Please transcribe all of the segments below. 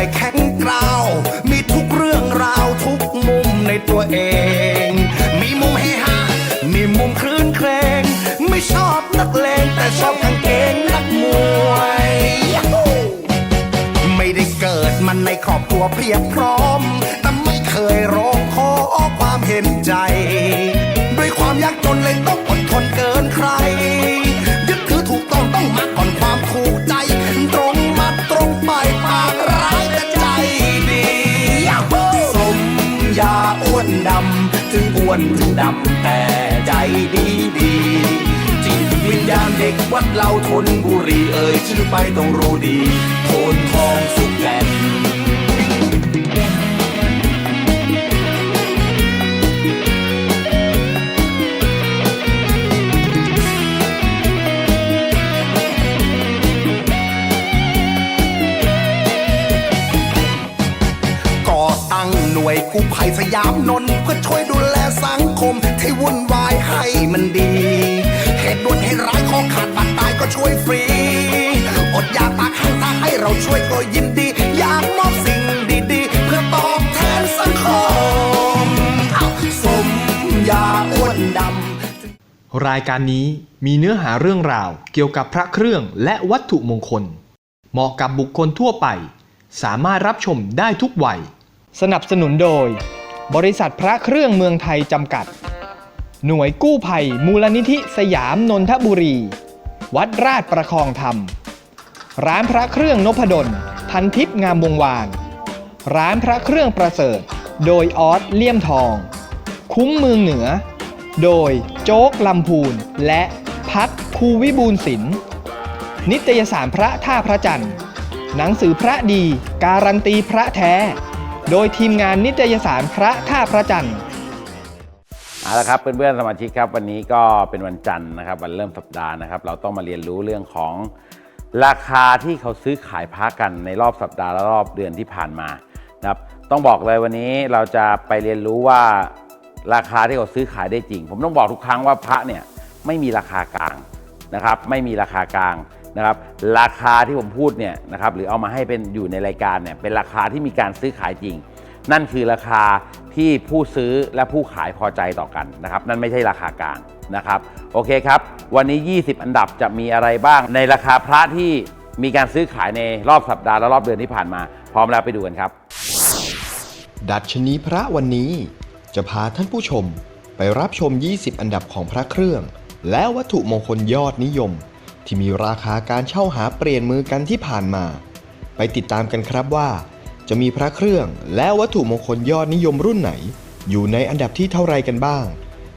ไม่แข็งกร้าว มีทุกเรื่องราวทุกมุมในตัวเอง มีมุมเฮฮา มีมุมคลื่นเครงไม่ชอบนักเลงแต่ชอบกางเกงนักมวย ไม่ได้เกิดมันในครอบครัวเพียบพร้อม แต่ไม่เคยร้องขอความเห็นใจ ด้วยความยากจนเลยต้อง ถึงอ้วนดำแต่ใจดีดีจิตวิญญาณเด็กวัดเราทนบุรีเอ่ยชื่อไปต้องรู้ดีโทนทองสุกแก่นก่อตั้งหน่วยกู้ภัยสยามนน สังคมที่วุ่นวายให้มันดี เหตุด่วนเหตุร้ายของขาดบัตรตายก็ช่วยฟรี อดอยากปากข้างทางให้เราช่วยก็ยินดี อยากมอบสิ่งดีๆ เพื่อตอบแทนสังคมเอาสมยาอ้วนดำ รายการนี้มีเนื้อหาเรื่องราวเกี่ยวกับพระเครื่องและวัตถุมงคล เหมาะกับบุคคลทั่วไป สามารถรับชมได้ทุกวัย สนับสนุนโดย บริษัทพระเครื่องเมืองไทยจำกัด หน่วยกู้ภัยมูลนิธิสยามนนทบุรี วัดราชประคองธรรม ร้านพระเครื่องนพดล พันทิพย์งามวงวาน ร้านพระเครื่องประเสริฐ โดยออสเลี่ยมทอง คุ้มเมืองเหนือ โดยโจ๊กลำพูนและพัดคูวิบูลศิลป์นิตยสารพระท่าพระจันทร์ หนังสือพระดี การันตีพระแท้ โดยทีมงานนิตยสารพระท่าพระจันทร์เอาละครับเพื่อนๆสมาชิกครับ วันนี้ก็เป็นวันจันทร์นะครับ วันเริ่มสัปดาห์นะครับ เราต้องมาเรียนรู้เรื่องของราคาที่เขาซื้อขายพระกันในรอบสัปดาห์และรอบเดือนที่ผ่านมานะครับต้องบอกเลยวันนี้เราจะไปเรียนรู้ว่าราคาที่เขาซื้อขายได้จริง ผมต้องบอกทุกครั้งว่าพระเนี่ยไม่มีราคากลางนะครับ ไม่มีราคากลาง นะครับราคาที่ผมพูดเนี่ยนะครับหรือเอามาให้เป็นอยู่ในรายการเนี่ยเป็นราคาที่มีการซื้อขายจริง นั่นคือราคาที่ผู้ซื้อและผู้ขายพอใจต่อกันนะครับนั่นไม่ใช่ราคากลางนะครับโอเคครับวันนี้ 20 อันดับจะมีอะไรบ้าง ในราคาพระที่มีการซื้อขายในรอบสัปดาห์และรอบเดือนที่ผ่านมา พร้อมแล้วไปดูกันครับ ดัชนีพระวันนี้จะพาท่านผู้ชมไปรับชม 20 อันดับของพระเครื่อง และวัตถุมงคลยอดนิยม ที่มีราคาการเช่าหาเปลี่ยนมือกันที่ผ่านมา ไปติดตามกันครับว่า จะมีพระเครื่องและวัตถุมงคลยอดนิยมรุ่นไหน อยู่ในอันดับที่เท่าไรกันบ้าง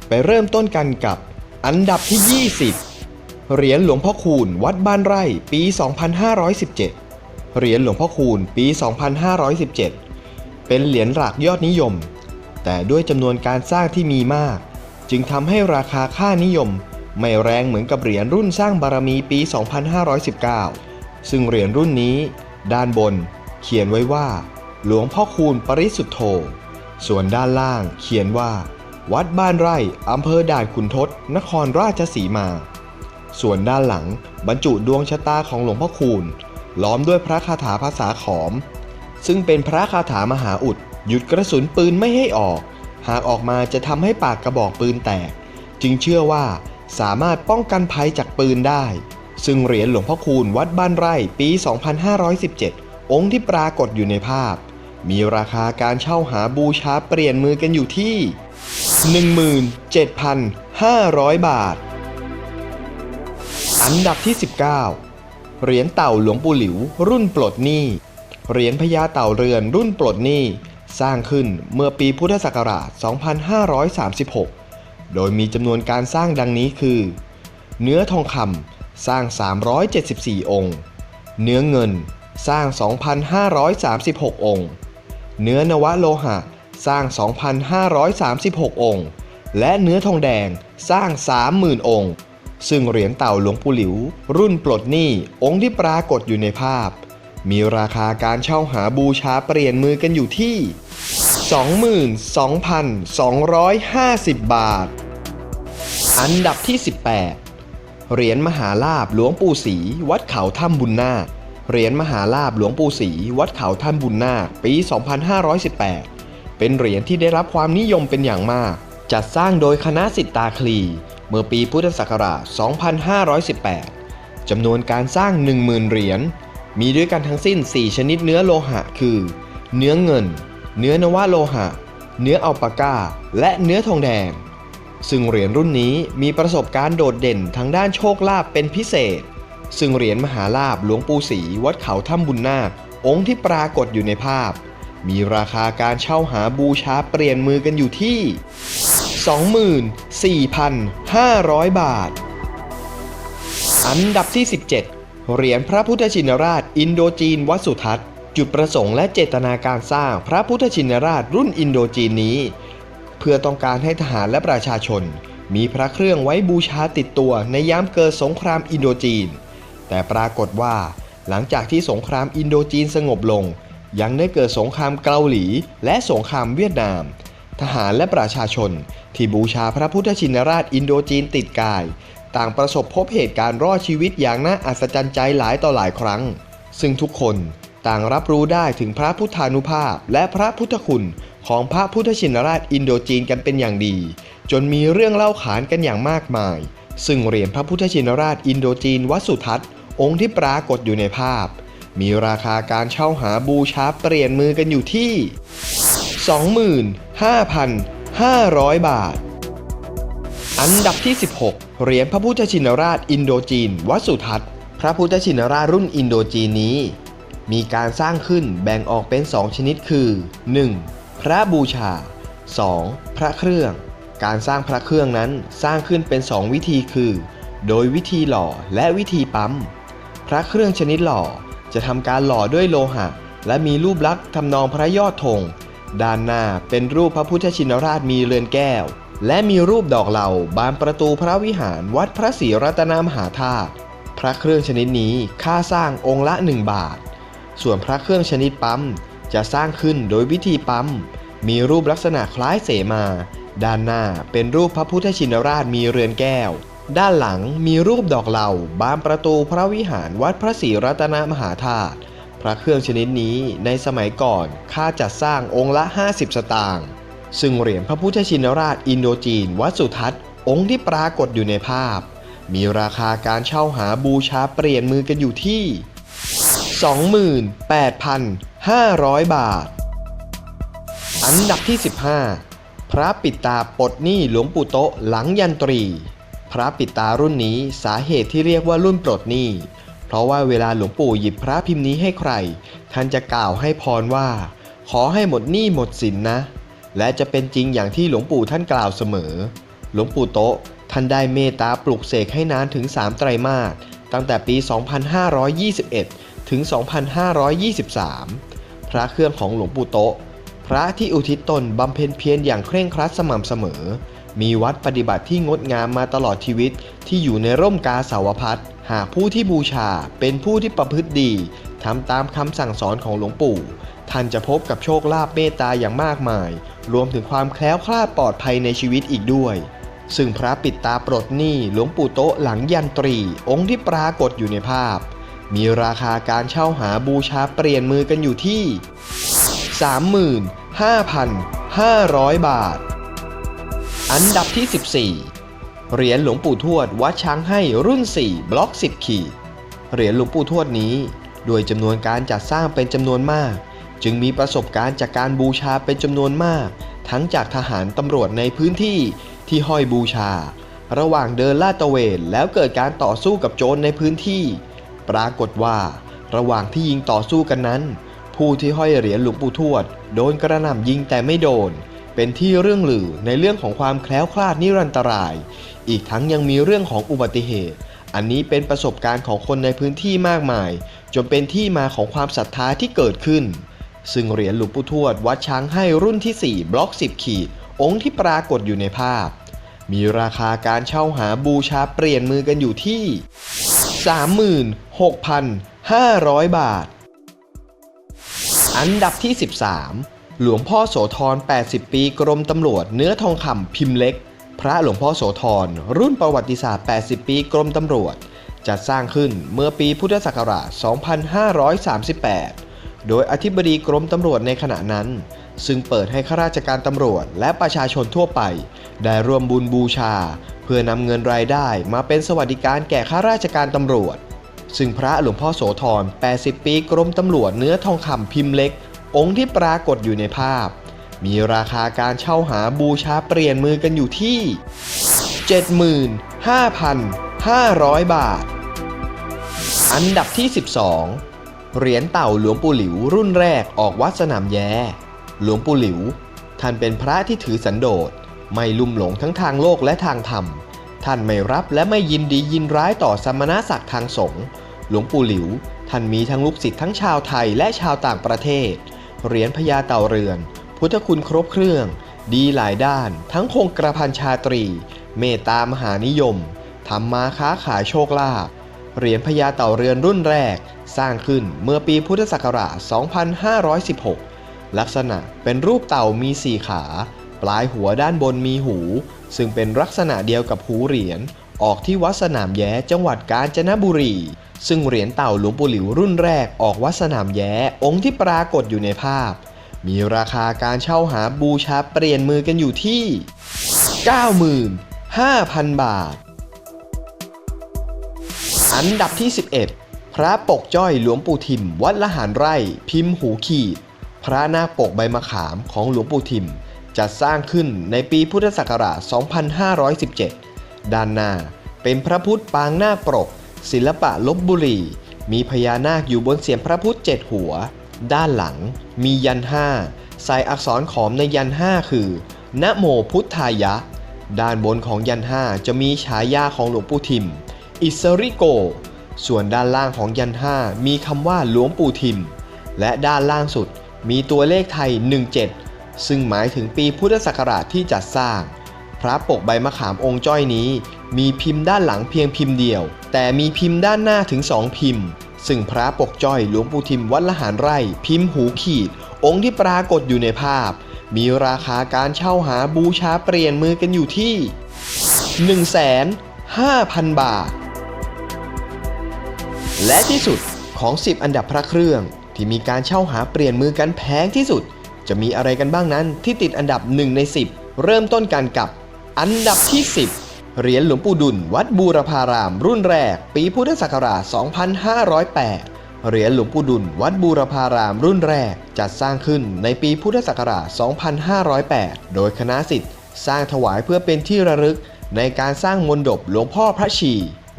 ไปเริ่มต้นกันกับอันดับที่ 20 เหรียญหลวงพ่อคูณวัดบ้านไร่ปี 2517 เหรียญหลวงพ่อคูณปี 2517 เป็นเหรียญหลักยอดนิยม แต่ด้วยจำนวนการสร้างที่มีมาก จึงทำให้ราคาค่านิยม ไม่แรงเหมือนกับเหรียญรุ่นสร้างบารมีปี 2519 ซึ่งเหรียญรุ่นนี้ ด้านบน เขียนไว้ว่า หลวงพ่อคูณปริสุทธโธ ส่วนด้านล่างเขียนว่า วัดบ้านไร่อำเภอด่านขุนทดนครราชสีมา ส่วนด้านหลังบรรจุดวงชะตาของหลวงพ่อคูณ ล้อมด้วยพระคาถาภาษาขอม ซึ่งเป็นพระคาถามหาอุดหยุดกระสุนปืนไม่ให้ออก หากออกมาจะทำให้ปากกระบอกปืนแตก จึงเชื่อว่า สามารถป้องกันภัยจากปืนได้ ซึ่งเหรียญหลวงพ่อคูณวัดบ้านไร่ปี 2517 องค์ที่ปรากฏอยู่ในภาพ มีราคาการเช่าหาบูชาเปลี่ยนมือกันอยู่ที่ 17,500 บาท อันดับที่ 19 เหรียญเต่าหลวงปู่หลิว รุ่นปลดหนี้ เหรียญพญาเต่าเรือนรุ่นปลดหนี้ สร้างขึ้นเมื่อปีพุทธศักราช 2536 โดยมีจำนวนการสร้างดังนี้คือ เนื้อทองคำสร้าง 374 องค์ เนื้อเงินสร้าง 2,536 องค์ เนื้อนวโลหะสร้าง 2,536 องค์ และเนื้อทองแดงสร้าง 30,000 องค์ ซึ่งเหรียญเต่าหลวงปู่หลิว รุ่นปลดหนี้องค์ที่ปรากฏอยู่ในภาพ มีราคาการเช่าหาบูชาเปลี่ยนมือกันอยู่ที่ 22,250 บาท อันดับที่ 18 เหรียญมหาลาบหลวงปู่ศรีวัดเขาถ้ำบุญนาคเหรียญมหาลาบหลวงปู่ศรีวัดเขาท่านบุญนาคปี 2518 เป็นเหรียญที่ได้รับความนิยมเป็นอย่างมาก จัดสร้างโดยคณะสิทธาคลี เมื่อปีพุทธศักราช 2518 จำนวนการสร้าง 10,000 เหรียญ มีด้วยกันทั้งสิ้น 4 ชนิดเนื้อโลหะ คือ เนื้อเงิน เนื้อนวโลหะ เนื้ออัลปาก้า และเนื้อทองแดง ซึ่งเหรียญรุ่นนี้มีประสบการณ์โดดเด่นทางด้านโชคลาภเป็นพิเศษ ซึ่งเหรียญมหาลาบหลวงปู่ศรีวัดเขาถ้ำบุญนาค องค์ที่ปรากฏอยู่ในภาพ มีราคาการเช่าหาบูชาเปลี่ยนมือกันอยู่ที่ 24,500 บาท อันดับที่ 17 เหรียญพระพุทธชินราช อินโดจีนวัดสุทัศน์ จุดประสงค์และเจตนาการสร้างพระพุทธชินราชรุ่นอินโดจีนนี้ เพื่อต้องการให้ทหารและประชาชน มีพระเครื่องไว้บูชาติดตัวในยามเกิดสงครามอินโดจีน แต่ปรากฏว่า หลังจากที่สงครามอินโดจีนสงบลง ยังได้เกิดสงครามเกาหลีและสงครามเวียดนาม ทหารและประชาชน ที่บูชาพระพุทธชินราชอินโดจีนติดกาย ต่างประสบพบเหตุการณ์รอดชีวิตอย่างน่าอัศจรรย์ใจหลายต่อหลายครั้ง ซึ่งทุกคน ต่างรับรู้ได้ถึงพระพุทธานุภาพ และพระพุทธคุณของพระพุทธชินราชอินโดจีนกันเป็นอย่างดี จนมีเรื่องเล่าขานกันอย่างมากมาย ซึ่งเหรียญพระพุทธชินราชอินโดจีนวัดสุทัศน์ องค์ที่ปรากฏอยู่ในภาพ มีราคาการเช่าหาบูชาเปลี่ยนมือกันอยู่ที่ 25,500 บาท อันดับที่ 16 เหรียญพระพุทธชินราชอินโดจีนวัดสุทัศน์ พระพุทธชินราชรุ่นอินโดจีนนี้ มีการสร้างขึ้นแบ่งออกเป็น 2 ชนิดคือ 1. พระบูชา 2. พระเครื่อง การสร้างพระเครื่องนั้นสร้างขึ้นเป็น 2 วิธีคือ โดยวิธีหล่อและวิธีปั๊ม พระเครื่องชนิดหล่อจะทำการหล่อด้วยโลหะ และมีรูปลักษณ์ทำนองพระยอดธงด้านหน้าเป็นรูปพระพุทธชินราชมีเรือนแก้ว และมีรูปดอกเหล่าบานประตูพระวิหารวัดพระศรีรัตนมหาธาตุพระเครื่องชนิดนี้ค่าสร้างองค์ละ 1 บาท ส่วนพระเครื่องชนิดปั๊ม จะสร้างขึ้นโดยวิธีปั๊ม มีรูปลักษณะคล้ายเสมา ด้านหน้าเป็นรูปพระพุทธชินราชมีเรือนแก้ว ด้านหลังมีรูปดอกเหล่าบานประตูพระวิหารวัดพระศรีรัตนมหาธาตุพระเครื่องชนิดนี้ในสมัยก่อนค่าจัดสร้างองค์ละ 50 สตางค์ซึ่งเหรียญพระพุทธชินราชอินโดจีน วัดสุทัศน์องค์ที่ปรากฏอยู่ในภาพ มีราคาการเช่าหาบูชาเปลี่ยนมือกันอยู่ที่ 28,500 บาท อันดับที่ 15 พระปิดตาปลดหนี้หลวงปู่โตะหลังยันตรี พระปิดตารุ่นนี้สาเหตุที่เรียกว่ารุ่นปลดหนี้ เพราะว่าเวลาหลวงปู่หยิบพระพิมพ์นี้ให้ใคร ท่านจะกล่าวให้พรว่า ขอให้หมดหนี้หมดสินนะ และจะเป็นจริงอย่างที่หลวงปู่ท่านกล่าวเสมอ หลวงปู่โตะท่านได้เมตตาปลุกเสกให้นานถึง 3 ไตรมาสตั้งแต่ปี 2521 ถึง 2523 พระเครื่องของหลวงปู่โตะพระที่อุทิศตนบำเพ็ญเพียรอย่างเคร่งครัดสม่ำเสมอ มีวัดปฏิบัติที่งดงามมาตลอดชีวิตที่อยู่ในร่มกาสาวพัดหากผู้ที่บูชาเป็นผู้ที่ประพฤติดีทำตามคำสั่งสอนของหลวงปู่ ท่านจะพบกับโชคลาภเมตตาอย่างมากมาย รวมถึงความแคล้วคลาดปลอดภัยในชีวิตอีกด้วย ซึ่งพระปิดตาปลดหนี้หลวงปู่โตะหลังยันตรี องค์ที่ปรากฏอยู่ในภาพ มีราคาการเช่าหาบูชาเปลี่ยนมือกันอยู่ที่ 35,500 บาท อันดับที่ 14 เหรียญหลวงปู่ทวดวัดช้างให้รุ่น 4 บล็อก 10 ขีด เหรียญหลวงปู่ทวดนี้โดยจำนวนการจัดสร้างเป็นจำนวนมาก จึงมีประสบการณ์จากการบูชาเป็นจำนวนมาก ทั้งจากทหารตำรวจในพื้นที่ที่ห้อยบูชา ระหว่างเดินลาดตระเวนแล้วเกิดการต่อสู้กับโจรในพื้นที่ ปรากฏว่า ระหว่างที่ยิงต่อสู้กันนั้น ผู้ที่ห้อยเหรียญหลวงปู่ทวด โดนกระหน่ำยิงแต่ไม่โดน เป็นที่เรื่องลือในเรื่องของความแคล้วคลาดนิรันตราย อีกทั้งยังมีเรื่องของอุบัติเหตุ อันนี้เป็นประสบการณ์ของคนในพื้นที่มากมาย จนเป็นที่มาของความศรัทธาที่เกิดขึ้น ซึ่งเหรียญหลวงปู่ทวด วัดช้างให้รุ่นที่ 4 บล็อก 10 ขีด องค์ที่ปรากฏอยู่ในภาพมีราคาการเช่าหาบูชาเปลี่ยนมือกันอยู่ที่ 6,500 บาท อันดับที่ 13 หลวงพ่อโสธร 80 ปีกรมตำรวจเนื้อทองคำพิมพ์เล็ก พระหลวงพ่อโสธร รุ่นประวัติศาสตร์ 80 ปีกรมตำรวจ จัดสร้างขึ้นเมื่อปีพุทธศักราช 2538 โดยอธิบดีกรมตำรวจในขณะนั้น ซึ่งเปิดให้ข้าราชการตำรวจและประชาชนทั่วไป ได้ร่วมบุญบูชา เพื่อนำเงินรายได้มาเป็นสวัสดิการแก่ข้าราชการตำรวจ ซึ่งพระหลวงพ่อโสธร 80 ปีกรมตำรวจเนื้อทองคำพิมพ์เล็ก องค์ที่ปรากฏอยู่ในภาพ มีราคาการเช่าหาบูชาเปลี่ยนมือกันอยู่ที่ 75,500 บาท อันดับที่ 12 เหรียญเต่าหลวงปู่หลิวรุ่นแรกออกวัดสนามแย้ หลวงปู่หลิว ท่านเป็นพระที่ถือสันโดษไม่ลุ่มหลงทั้งทางโลกและทางธรรมท่านไม่รับและไม่ยินดียินร้ายต่อสมณศักดิ์ทางสงฆ์ หลวงปู่หลิว ท่านมีทั้งลูกศิษย์ทั้งชาวไทยและชาวต่างประเทศ เหรียญพญาเต่าเรือน พุทธคุณครบเครื่อง ดีหลายด้าน ทั้งคงกระพันชาตรี เมตตามหานิยมทำมาค้าขายโชคลาภเหรียญพญาเต่าเรือนรุ่นแรก สร้างขึ้นเมื่อปีพุทธศักราช 2516 ลักษณะเป็นรูปเต่ามีสี่ขา ปลายหัวด้านบนมีหู ซึ่งเป็นลักษณะเดียวกับหูเหรียญ ออกที่วัดสนามแย้จังหวัดกาญจนบุรี ซึ่งเหรียญเต่าหลวงปู่หลิวรุ่นแรกออกวัดสนามแย้องค์ที่ปรากฏอยู่ในภาพ มีราคาการเช่าหาบูชาเปลี่ยนมือกันอยู่ที่ 95,000 บาท อันดับที่ 11 พระปกจ้อยหลวงปู่ทิม วัดละหารไร่ พิมพ์หูขีด พระนาคปกใบมะขามของหลวงปู่ทิมจัดสร้างขึ้นในปีพุทธศักราช 2517 ด้านหน้าเป็นพระพุทธปางนาคปกศิลปะลบบุรี มีพญานาคอยู่บนเสียงพระพุทธเจ็ดหัว ด้านหลังมียันห้าใส่อักษรขอมในยันห้าคือ นะโมพุทธายะ ด้านบนของยันห้าจะมีฉายาของหลวงปู่ทิม อิสริโก ส่วนด้านล่างของยันห้ามีคำว่าหลวงปู่ทิม และด้านล่างสุดมีตัวเลขไทย 17 ซึ่งหมายถึงปีพุทธศักราชที่จัดสร้าง พระปกใบมะขามองค์จ้อยนี้ มีพิมพ์ด้านหลังเพียงพิมพ์เดียว แต่มีพิมพ์ด้านหน้าถึงสองพิมพ์ ซึ่งพระปกจ้อยหลวงปู่ทิมวัดละหารไร่ พิมพ์หูขีด องค์ที่ปรากฏอยู่ในภาพ มีราคาการเช่าหาบูชาเปลี่ยนมือกันอยู่ที่ 1 5 0 0 0 0 บาท และที่สุดของ 10 อันดับพระเครื่อง ที่มีการเช่าหาเปลี่ยนมือกันแพงที่สุด จะมีอะไรกันบ้างนั้นที่ติดอันดับ 1 ใน 10 เริ่มต้นกันกับ อันดับที่ 10 เหรียญหลวงปู่ดุลวัดบูรพาราม รุ่นแรก ปีพุทธศักราช 2508 เหรียญหลวงปู่ดุลวัดบูรพารามรุ่นแรก จัดสร้างขึ้นในปีพุทธศักราช 2508 โดยคณะสิทธิ์สร้างถวายเพื่อเป็นที่ระลึก ในการสร้างมนดบหลวงพ่อพระชี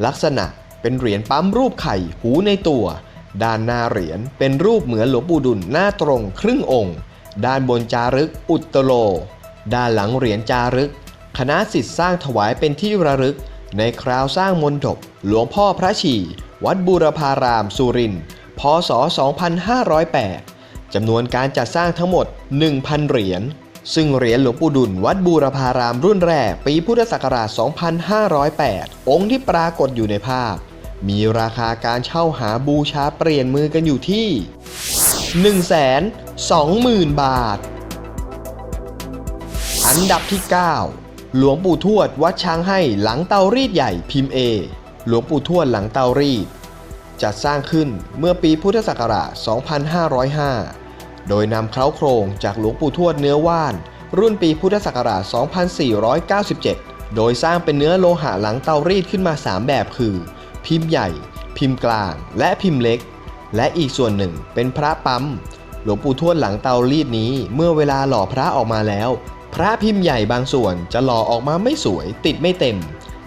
ลักษณะเป็นเหรียญปั๊มรูปไข่หูในตัว ด้านหน้าเหรียญเป็นรูปเหมือนหลวงปู่ดุลหน้าตรงครึ่งองค์ ด้านบนจารึกอุตโล ด้านหลังเหรียญจารึก คณะสิทธิ์สร้างถวายเป็นที่ระลึก ในคราวสร้างมนดบหลวงพ่อพระชีวัดบูรพารามสุรินทร์พศ 2508 จำนวนการจัดสร้างทั้งหมด 1,000 เหรียญ ซึ่งเหรียญหลวงปู่ดุลวัดบูรพารามรุ่นแรกปีพุทธศักราช 2508 องค์ที่ปรากฏอยู่ในภาพ มีราคาการเช่าหาบูชาเปลี่ยนมือกันอยู่ที่ 120,000 บาท อันดับที่ 9 หลวงปู่ทวดวัดช้างให้หลังเตารีดใหญ่พิมพ์เอหลวงปู่ทวดหลังเตารีด จัดสร้างขึ้นเมื่อปีพุทธศักราช 2505 โดยนำเคล้าโครงจากหลวงปู่ทวดเนื้อว่าน รุ่นปีพุทธศักราช 2497 โดยสร้างเป็นเนื้อโลหะหลังเตารีดขึ้นมา 3 แบบคือ พิมพ์ใหญ่ พิมพ์กลาง และพิมพ์เล็ก และอีกส่วนหนึ่งเป็นพระปั๊มหลวงปู่ทวดหลังเตารีดนี้เมื่อเวลาหล่อพระออกมาแล้ว พระพิมพ์ใหญ่บางส่วนจะหล่อออกมาไม่สวยติดไม่เต็ม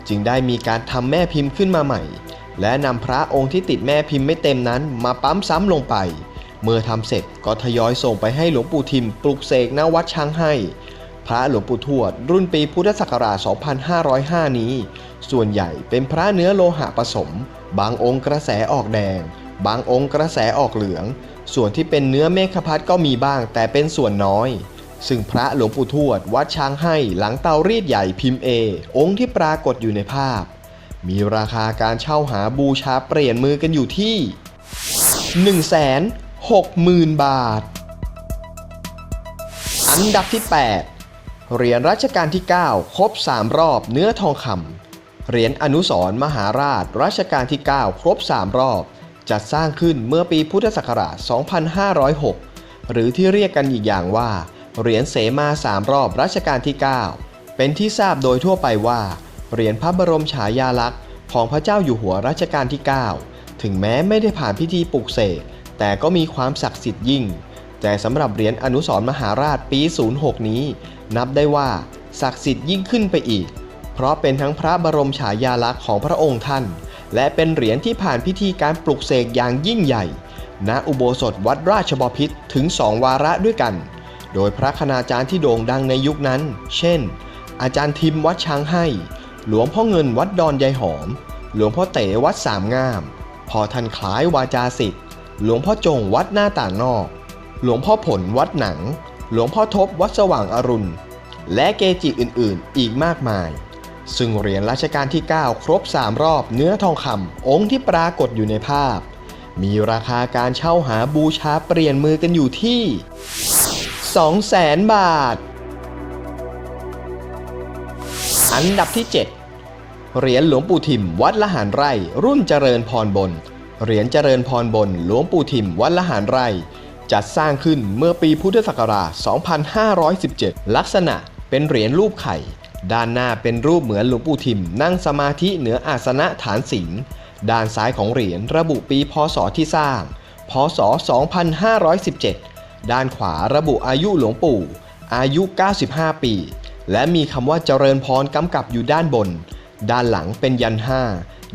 จึงได้มีการทำแม่พิมพ์ขึ้นมาใหม่ และนำพระองค์ที่ติดแม่พิมพ์ไม่เต็มนั้น มาปั๊มซ้ำลงไป เมื่อทำเสร็จก็ทยอยส่งไปให้หลวงปู่ทิมปลุกเสกณวัดช้างให้ พระหลวงปู่ทวด รุ่นปีพุทธศักราช 2505 นี้ ส่วนใหญ่เป็นพระเนื้อโลหะผสม บางองค์กระแสออกแดง บางองค์กระแสออกเหลือง ส่วนที่เป็นเนื้อเมฆพัดก็มีบ้างแต่เป็นส่วนน้อย ซึ่งพระหลวงปู่ทวดวัดช้างให้หลังเตารีดใหญ่พิมพ์เอองค์ที่ปรากฏอยู่ในภาพ มีราคาการเช่าหาบูชาเปลี่ยนมือกันอยู่ที่ 160,000 บาท อันดับที่ 8 เหรียญรัชกาลที่ 9 ครบ 3 รอบเนื้อทองคำเหรียญอนุสรณ์มหาราชรัชกาลที่ 9 ครบ 3 รอบ จัดสร้างขึ้นเมื่อปีพุทธศักราช 2506 หรือที่เรียกกันอีกอย่างว่า เหรียญเสมาสามรอบรัชกาลที่ 9 เป็นที่ทราบโดยทั่วไปว่า เหรียญพระบรมฉายาลักษณ์ของพระเจ้าอยู่หัวรัชกาลที่ 9 ถึงแม้ไม่ได้ผ่านพิธีปลุกเสกแต่ก็มีความศักดิ์สิทธิ์ยิ่ง แต่สำหรับเหรียญอนุสรมหาราชปี 06 นี้ นับได้ว่าศักดิ์สิทธิ์ยิ่งขึ้นไปอีก เพราะเป็นทั้งพระบรมฉายาลักษณ์ของพระองค์ท่าน และเป็นเหรียญที่ผ่านพิธีการปลุกเสกอย่างยิ่งใหญ่ ณอุโบสถวัดราชบพิตรถึงสองวาระด้วยกัน โดยพระคณาจารย์ที่โด่งดังในยุคนั้น เช่น อาจารย์ทิมวัดช้างให้ หลวงพ่อเงินวัดดอนยายหอม หลวงพ่อเต๋วัดสามงาม พอทันคล้ายวาจาสิทธิ์ หลวงพ่อจงวัดหน้าต่างนอก หลวงพ่อผลวัดหนัง หลวงพ่อทบวัดสว่างอรุณ และเกจิอื่นๆ อีกมากมาย ซึ่งเหรียญรัชกาลที่ 9 ครบ 3 รอบเนื้อทองคำองค์ที่ปรากฏอยู่ในภาพ มีราคาการเช่าหาบูชาเปลี่ยนมือกันอยู่ที่ 200,000 บาท อันดับที่ 7 เหรียญหลวงปู่ทิมวัดละหารไร่ รุ่นเจริญพรบน เหรียญเจริญพรบนหลวงปู่ทิมวัดละหารไร่ จัดสร้างขึ้นเมื่อปีพุทธศักราช 2517 ลักษณะเป็นเหรียญรูปไข่ ด้านหน้าเป็นรูปเหมือนหลวงปู่ทิม นั่งสมาธิเหนืออาสนะฐานศีลด้านซ้ายของเหรียญระบุปีพศที่สร้าง พศ 2517 ด้านขวาระบุอายุหลวงปู่ อายุ 95 ปี และมีคำว่าเจริญพรกำกับอยู่ด้านบน ด้านหลังเป็นยันห้า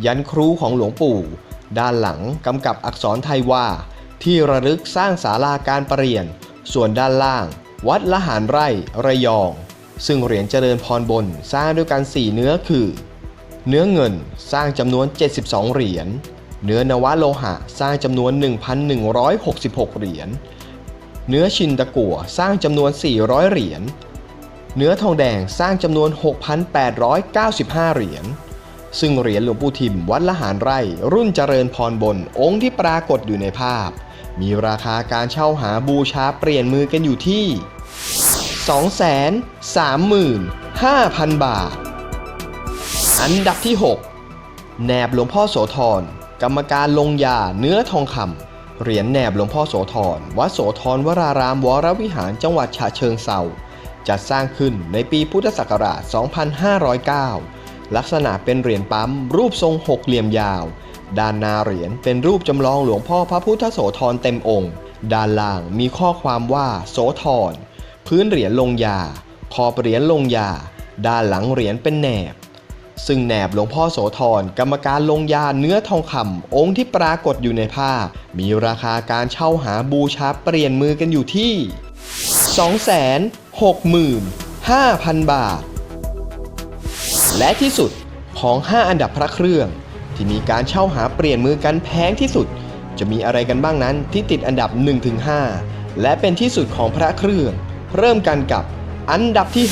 ยันครูของหลวงปู่ ด้านหลังกำกับอักษรไทยว่า ที่ระลึกสร้างศาลาการประเรียน ส่วนด้านล่าง วัดละหารไร่ระยอง ซึ่งเหรียญเจริญพรบนสร้างด้วยกัน4เนื้อคือ เนื้อเงินสร้างจำนวน 72 เหรียญเนื้อนวโลหะสร้างจำนวน 1,166 เหรียญ เนื้อชินตะกั่วสร้างจำนวน 400 เหรียญ เนื้อทองแดงสร้างจำนวน 6,895 เหรียญ ซึ่งเหรียญหลวงปู่ทิมวัดละหารไร่ รุ่นเจริญพรบนองค์ที่ปรากฏอยู่ในภาพ มีราคาการเช่าหาบูชาเปลี่ยนมือกันอยู่ที่ 235,000 บาท อันดับที่ 6แหนบหลวงพ่อโสธรกรรมการลงยาเนื้อทองคำ เหรียญแหนบหลวงพ่อโสธร วัดโสธรวรารามวรวิหารจังหวัดฉะเชิงเซาจัดสร้างขึ้นในปีพุทธศักราช 2509 ลักษณะเป็นเหรียญปั๊ม รูปทรงหกเหลี่ยมยาว ด้านหน้าเหรียญเป็นรูปจำลองหลวงพ่อพระพุทธโสธรเต็มองค์ ด้านล่างมีข้อความว่าโสธร พื้นเหรียญลงยา ขอบเหรียญลงยา ด้านหลังเหรียญเป็นแหนบ ซึ่งแหนบหลวงพ่อโสธรกรรมการลงยาเนื้อทองคำองค์ที่ปรากฏอยู่ในภาพ มีราคาการเช่าหาบูชาเปลี่ยนมือกันอยู่ที่ 265,000 บาท และที่สุดของ 5 อันดับพระเครื่อง ที่มีการเช่าหาเปลี่ยนมือกันแพงที่สุด จะมีอะไรกันบ้างนั้นที่ติดอันดับ 1-5 และเป็นที่สุดของพระเครื่อง เริ่มกันกับอันดับที่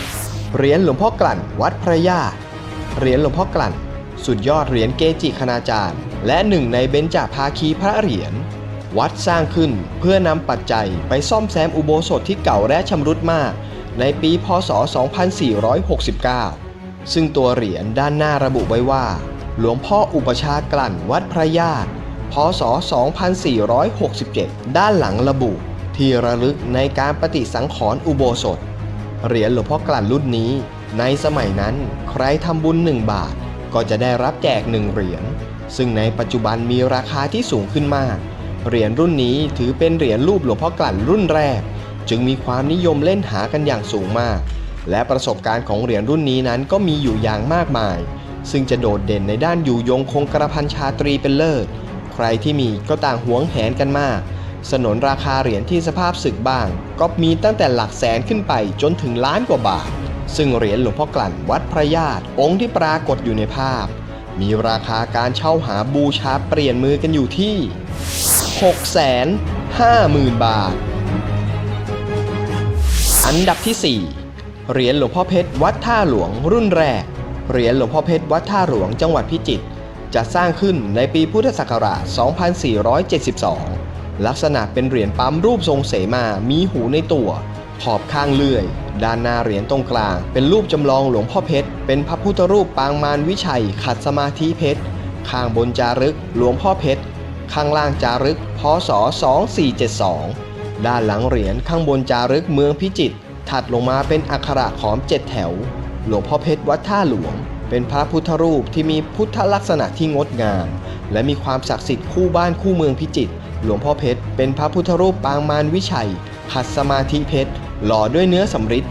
5 เหรียญหลวงพ่อกลั่นวัดพระญาติ เหรียญหลวงพ่อกลั่น สุดยอดเหรียญเกจิคณาจารย์ และหนึ่งในเบญจภาคีพระเหรียญ วัดสร้างขึ้นเพื่อนำปัจจัยไปซ่อมแซมอุโบสถที่เก่าและชำรุดมาก ในปีพศ 2469 ซึ่งตัวเหรียญด้านหน้าระบุไว้ว่า หลวงพ่ออุปชากลั่นวัดพระญาติพศ 2467 ด้านหลังระบุ ที่ระลึกในการปฏิสังขรณ์อุโบสถ เหรียญหลวงพ่อกลั่นรุ่นนี้ ในสมัยนั้นใครทำบุญ 1 บาท ก็จะได้รับแจก 1 เหรียญ ซึ่งในปัจจุบันมีราคาที่สูงขึ้นมาก เหรียญรุ่นนี้ถือเป็นเหรียญรูปหลวงพ่อกลั่นรุ่นแรก จึงมีความนิยมเล่นหากันอย่างสูงมาก และประสบการณ์ของเหรียญรุ่นนี้นั้นก็มีอยู่อย่างมากมาย ซึ่งจะโดดเด่นในด้านอยู่ยงคงกระพันชาตรีเป็นเลิศ ใครที่มีก็ต่างหวงแหนกันมาก สนนราคาเหรียญที่สภาพสึกบ้าง ก็มีตั้งแต่หลักแสนขึ้นไปจนถึงล้านกว่าบาท ซึ่งเหรียญหลวงพ่อกลั่นวัดพระญาติองค์ที่ปรากฏอยู่ในภาพ มีราคาการเช่าหาบูชาเปลี่ยนมือกันอยู่ที่ 650,000 บาท อันดับที่ 4 เหรียญหลวงพ่อเพชรวัดท่าหลวงรุ่นแรก เหรียญหลวงพ่อเพชรวัดท่าหลวงจังหวัดพิจิตรจะสร้างขึ้นในปีพุทธศักราช 2472 ลักษณะเป็นเหรียญปั๊มรูปทรงเสมา มีหูในตัว ขอบข้างเลื่อย ด้านหน้าเหรียญตรงกลาง เป็นรูปจำลองหลวงพ่อเพชร เป็นพระพุทธรูปปางมารวิชัย ขัดสมาธิเพชร ข้างบนจารึกหลวงพ่อเพชร ข้างล่างจารึก พศ 2472 ด้านหลังเหรียญข้างบนจารึกเมืองพิจิตร ถัดลงมาเป็นอักขระขอมเจ็ดแถว หลวงพ่อเพชรวัดท่าหลวง เป็นพระพุทธรูปที่มีพุทธลักษณะที่งดงาม และมีความศักดิ์สิทธิ์คู่บ้านคู่เมืองพิจิตร หลวงพ่อเพชรเป็นพระพุทธรูปปางมารวิชัยขัดสมาธิเพชร หล่อด้วยเนื้อสำริด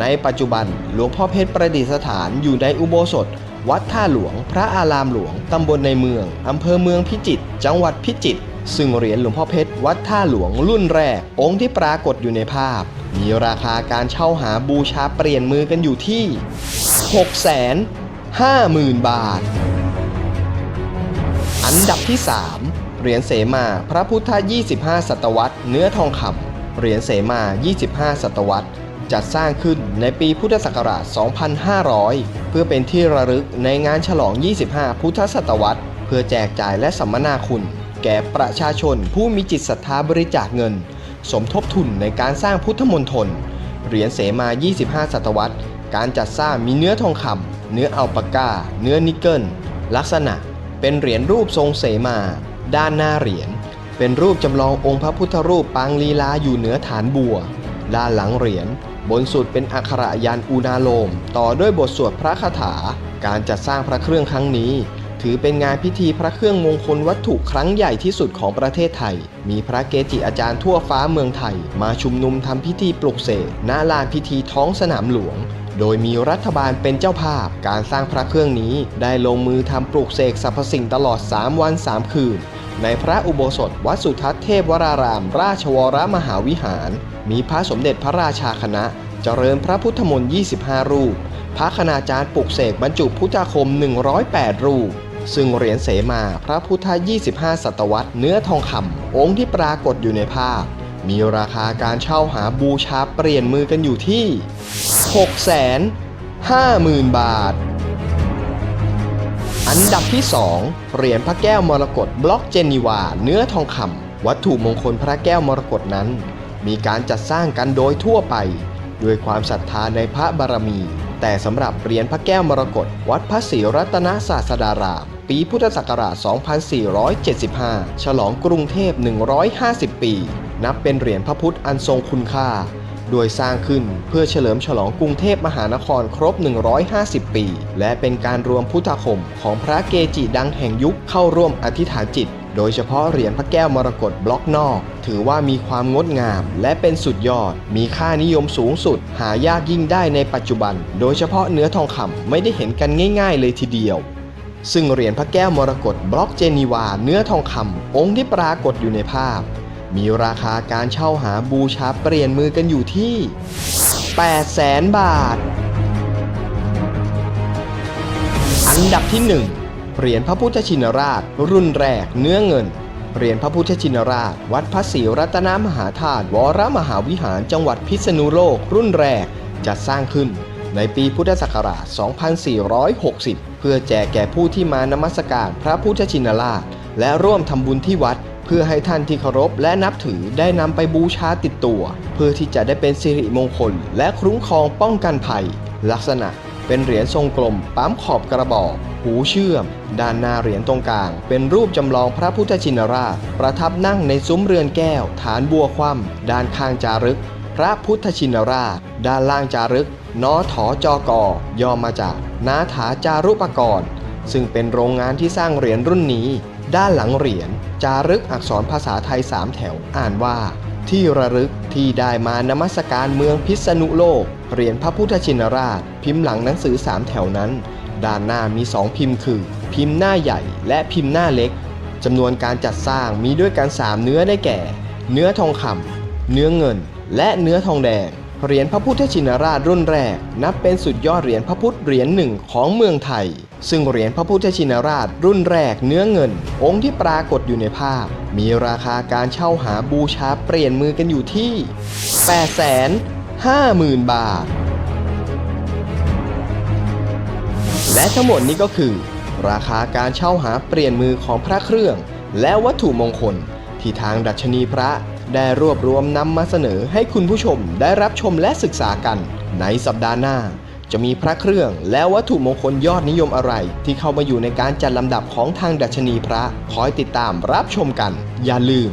ในปัจจุบันหลวงพ่อเพชรประดิษฐานอยู่ในอุโบสถ วัดท่าหลวง พระอารามหลวง ตำบลในเมือง อำเภอเมืองพิจิตรจังหวัดพิจิตรซึ่งเหรียญหลวงพ่อเพชรวัดท่าหลวงรุ่นแรก องค์ที่ปรากฏอยู่ในภาพ มีราคาการเช่าหาบูชาเปลี่ยนมือกันอยู่ที่ 6 5 0 0 0 0 บาท อันดับที่ 3 เหรียญเสมา พระพุทธ 25 ศตวรรษ เนื้อทองคำเหรียญเสมา 25 ศตวรรษ จัดสร้างขึ้นในปีพุทธศักราช 2500 เพื่อเป็นที่ระลึกในงานฉลอง 25 พุทธศตวรรษ เพื่อแจกจ่ายและสัมมนาคุณ แก่ประชาชนผู้มีจิตศรัทธาบริจาคเงิน สมทบทุนในการสร้างพุทธมณฑลเหรียญเสมา 25 ศตวรรษ การจัดสร้างมีเนื้อทองคำเนื้ออัลปาก้า เนื้อนิกเกิล ลักษณะเป็นเหรียญรูปทรงเสมา ด้านหน้าเหรียญเป็นรูปจำลององค์พระพุทธรูปปางลีลาอยู่เหนือฐานบัว ด้านหลังเหรียญบนสุดเป็นอักขระยันอูนาโลม ต่อด้วยบทสวดพระคาถา การจัดสร้างพระเครื่องครั้งนี้ ถือเป็นงานพิธีพระเครื่องมงคลวัตถุครั้งใหญ่ที่สุดของประเทศไทย มีพระเกจิอาจารย์ทั่วฟ้าเมืองไทย มาชุมนุมทำพิธีปลุกเสกณลานพิธีท้องสนามหลวงโดยมีรัฐบาลเป็นเจ้าภาพ การสร้างพระเครื่องนี้ได้ลงมือทำปลูกเสกสรรพสิ่งตลอด 3 วัน 3 คืน ในพระอุโบสถวัดสุทัศน์เทพวราราม ราชวรมหาวิหาร มีพระสมเด็จพระราชาคณะ เจริญพระพุทธมนต์ 25 รูป พระคณาจารย์ปลุกเสกบรรจุพุทธาคม 108 รูป ซึ่งเหรียญเสมาพระพุทธ 25 ศตวรรษเนื้อทองคำองค์ที่ปรากฏอยู่ในภาพ มีราคาการเช่าหาบูชาเปลี่ยนมือกันอยู่ที่ 6 5 0 0 0 0 บาท อันดับที่ 2 เหรียญพระแก้วมรกตบล็อกเจนีวา เนื้อทองคำวัตถุมงคลพระแก้วมรกตนั้น มีการจัดสร้างกันโดยทั่วไป ด้วยความศรัทธาในพระบารมี แต่สำหรับเหรียญพระแก้วมรกตวัดพระศรีรัตนศาสดารามปีพุทธศักราช 2475 ฉลองกรุงเทพ 150 ปี นับเป็นเหรียญพระพุทธอันทรงคุณค่า โดยสร้างขึ้นเพื่อเฉลิมฉลองกรุงเทพมหานครครบ 150 ปี และเป็นการรวมพุทธคมของพระเกจิดังแห่งยุคเข้าร่วมอธิษฐานจิต โดยเฉพาะเหรียญพระแก้วมรกตบล็อกนอก ถือว่ามีความงดงาม และเป็นสุดยอด มีค่านิยมสูงสุด หายากยิ่งได้ในปัจจุบัน โดยเฉพาะเนื้อทองคำไม่ได้เห็นกันง่าย ๆ เลยทีเดียวซึ่งเหรียญพระแก้วมรกตบล็อกเจนีวา เนื้อทองคำองค์ที่ปรากฏอยู่ในภาพ มีราคาการเช่าหาบูชาเปลี่ยนมือกันอยู่ที่8แสนบาท อันดับที่ 1 เหรียญพระพุทธชินราช รุ่นแรกเนื้อเงิน เหรียญพระพุทธชินราช วัดพระศรีรัตนมหาธาตุวรมหาวิหารจังหวัดพิษณุโลก รุ่นแรกจัดสร้างขึ้นในปีพุทธศักราช 2460 เพื่อแจกแก่ผู้ที่มานมัสการพระพุทธชินราช และร่วมทำบุญที่วัด เพื่อให้ท่านที่เคารพและนับถือได้นำไปบูชาติดตัว เพื่อที่จะได้เป็นสิริมงคล และคุ้มครองป้องกันภัย ลักษณะเป็นเหรียญทรงกลมปั๊มขอบกระบอก หูเชื่อม ด้านหน้าเหรียญตรงกลาง เป็นรูปจำลองพระพุทธชินราช ประทับนั่งในซุ้มเรือนแก้ว ฐานบัวคว่ำด้านข้างจารึก พระพุทธชินราช ด้านล่างจารึกนอถอจอกอย่อมาจาก นาถาจารุปกรณ์ซึ่งเป็นโรงงานที่สร้างเหรียญรุ่นนี้ ด้านหลังเหรียญจารึกอักษรภาษาไทยสามแถวอ่านว่า ที่ระลึกที่ได้มานมัสการเมืองพิษณุโลก เหรียญพระพุทธชินราช พิมพ์หลังหนังสือสามแถวนั้น ด้านหน้ามีสองพิมพ์คือ พิมพ์หน้าใหญ่และพิมพ์หน้าเล็กจำนวนการจัดสร้างมีด้วยกันสามเนื้อได้แก่ เนื้อทองคำเนื้อเงิน และเนื้อทองแดงเหรียญพระพุทธชินราชรุ่นแรก นับเป็นสุดยอดเหรียญพระพุทธเหรียญหนึ่งของเมืองไทย ซึ่งเหรียญพระพุทธชินราชรุ่นแรกเนื้อเงิน องค์ที่ปรากฏอยู่ในภาพ มีราคาการเช่าหาบูชาเปลี่ยนมือกันอยู่ที่ 8 5 0 0 0 0 บาท และทั้งหมดนี้ก็คือ ราคาการเช่าหาเปลี่ยนมือของพระเครื่อง และวัตถุมงคล ที่ทางดัชนีพระได้รวบรวมนำมาเสนอให้คุณผู้ชมได้รับชมและศึกษากันในสัปดาห์หน้า จะมีพระเครื่องและวัตถุมงคลยอดนิยมอะไร ที่เข้ามาอยู่ในการจัดลำดับของทางดัชนีพระคอยติดตามรับชมกัน อย่าลืม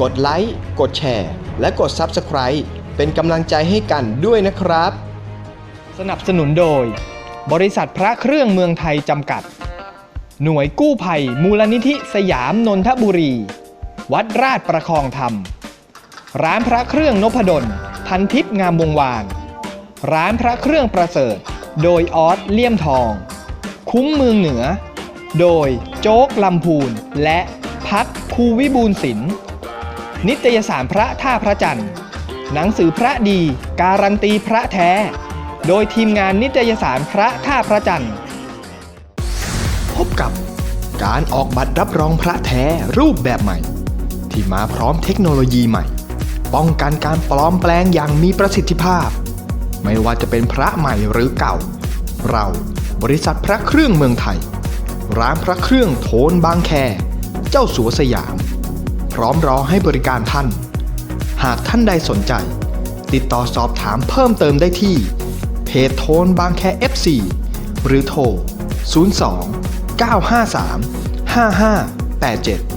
กดไลค์กดแชร์ และกด Subscribe เป็นกำลังใจให้กันด้วยนะครับ สนับสนุนโดย บริษัทพระเครื่องเมืองไทยจำกัด หน่วยกู้ภัย มูลนิธิสยามนนทบุรี วัดราชประคองธรรม ร้านพระเครื่องนพดล พันทิพย์งามวงวาน ร้านพระเครื่องประเสริฐ โดยออสเลี่ยมทอง คุ้มเมืองเหนือ โดยโจ๊กลำพูน และพัดคูวิบูลศิลป์นิตยสารพระท่าพระจันทร์ หนังสือพระดี การันตีพระแท้ โดยทีมงานนิตยสารพระท่าพระจันทร์ พบกับการออกบัตรรับรองพระแท้รูปแบบใหม่ ที่มาพร้อมเทคโนโลยีใหม่ ป้องกันการปลอมแปลงอย่างมีประสิทธิภาพ ไม่ว่าจะเป็นพระใหม่หรือเก่า เราบริษัทพระเครื่องเมืองไทย ร้านพระเครื่องโทนบางแค เจ้าสัวสยาม พร้อมรอให้บริการท่าน หากท่านใดสนใจ ติดต่อสอบถามเพิ่มเติมได้ที่ เพจโทนบางแค FC หรือโทร 02 953 5587